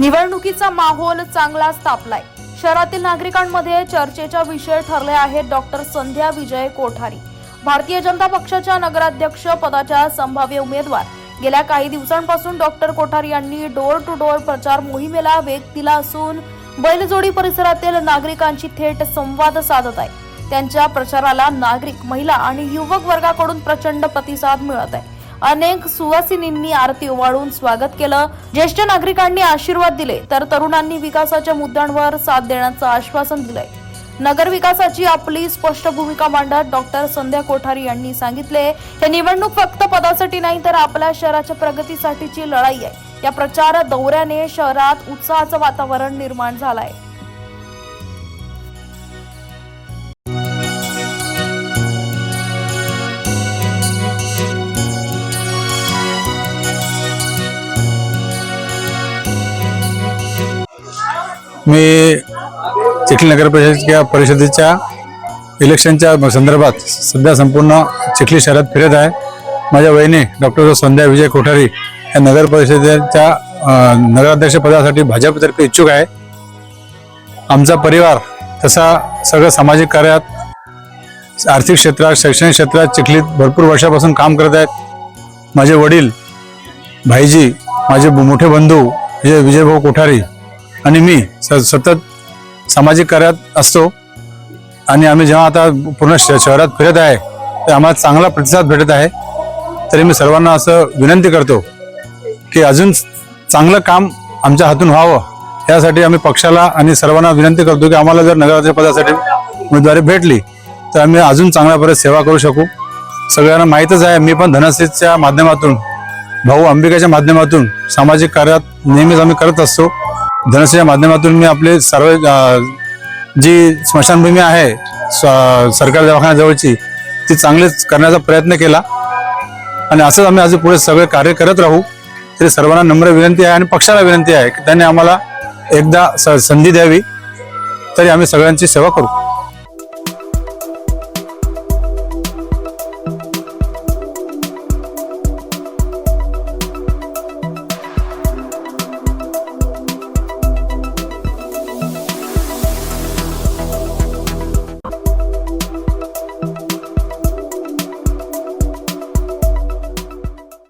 निवडणुकीचा माहोल चांगलाच तापलाय. शहरातील नागरिकांमध्ये चर्चेचा विषय ठरले आहेत डॉक्टर संध्या विजय कोठारी. भारतीय जनता पक्षाच्या नगराध्यक्ष पदाच्या संभाव्य उमेदवार. गेल्या काही दिवसांपासून डॉक्टर कोठारी यांनी डोर टू डोर प्रचार मोहिमेला वेग दिला असून बैलजोडी परिसरातील नागरिकांची थेट संवाद साधत आहे. त्यांच्या प्रचाराला नागरिक महिला आणि युवक वर्गाकडून प्रचंड प्रतिसाद मिळत आहे. अनेक सुवासिनींनी आरती ओवाळून स्वागत केलं. ज्येष्ठ नागरिकांनी आशीर्वाद दिले तर तरुणांनी विकासाच्या मुद्द्यांवर साथ देण्याचं आश्वासन दिलंय. नगरविकासाची आपली स्पष्ट भूमिका मांडत डॉक्टर संध्या कोठारी यांनी सांगितले हे निवडणूक फक्त पदासाठी नाही तर आपल्या शहराच्या प्रगतीसाठीची लढाई आहे. या प्रचार दौऱ्याने शहरात उत्साहाचं वातावरण निर्माण झालं आहे मी चिखली नगर परिषदेच्या परिषदेच्या इलेक्शनच्या संदर्भात सध्या संपूर्ण चिखली शहरात फिरत आहे. माझ्या वहिनी डॉक्टर संध्या विजय कोठारी या नगर परिषदेच्या भाजपतर्फे इच्छुक आहे. आमचा परिवार तसा सगळं सामाजिक कार्यात आर्थिक क्षेत्रात शैक्षणिक क्षेत्रात चिखलीत भरपूर वर्षापासून काम करत आहेत. माझे वडील भाईजी माझे मोठे बंधू विजय विजयभाऊ कोठारी आणि मी स सतत सामाजिक कार्यात असतो. आणि आम्ही जेव्हा आता पूर्ण श शहरात फिरत आहे तर आम्हाला चांगला प्रतिसाद भेटत आहे. तरी मी सर्वांना असं विनंती करतो की अजून चांगलं काम आमच्या हातून व्हावं. यासाठी आम्ही पक्षाला आणि सर्वांना विनंती करतो की आम्हाला जर नगराध्यक्ष पदासाठी उमेदवारी भेटली तर आम्ही अजून चांगल्या परत सेवा करू शकू. सगळ्यांना माहीतच आहे मी पण धनश्रीच्या माध्यमातून भाऊ अंबिकाच्या माध्यमातून सामाजिक कार्यात नेहमीच आम्ही करत असतो. धनश्रीच्या माध्यमातून मी आपले सर्व जी स्मशानभूमी आहे स- सरकारी दवाखान्याजवळची ती चांगलीच करण्याचा प्रयत्न केला. आणि असंच आम्ही अजून पुढे सगळे कार्य करत राहू. तरी सर्वांना नम्र विनंती आहे आणि पक्षाला विनंती आहे की त्यांनी आम्हाला एकदा स- संधी द्यावी. तरी आम्ही सगळ्यांची सेवा करू.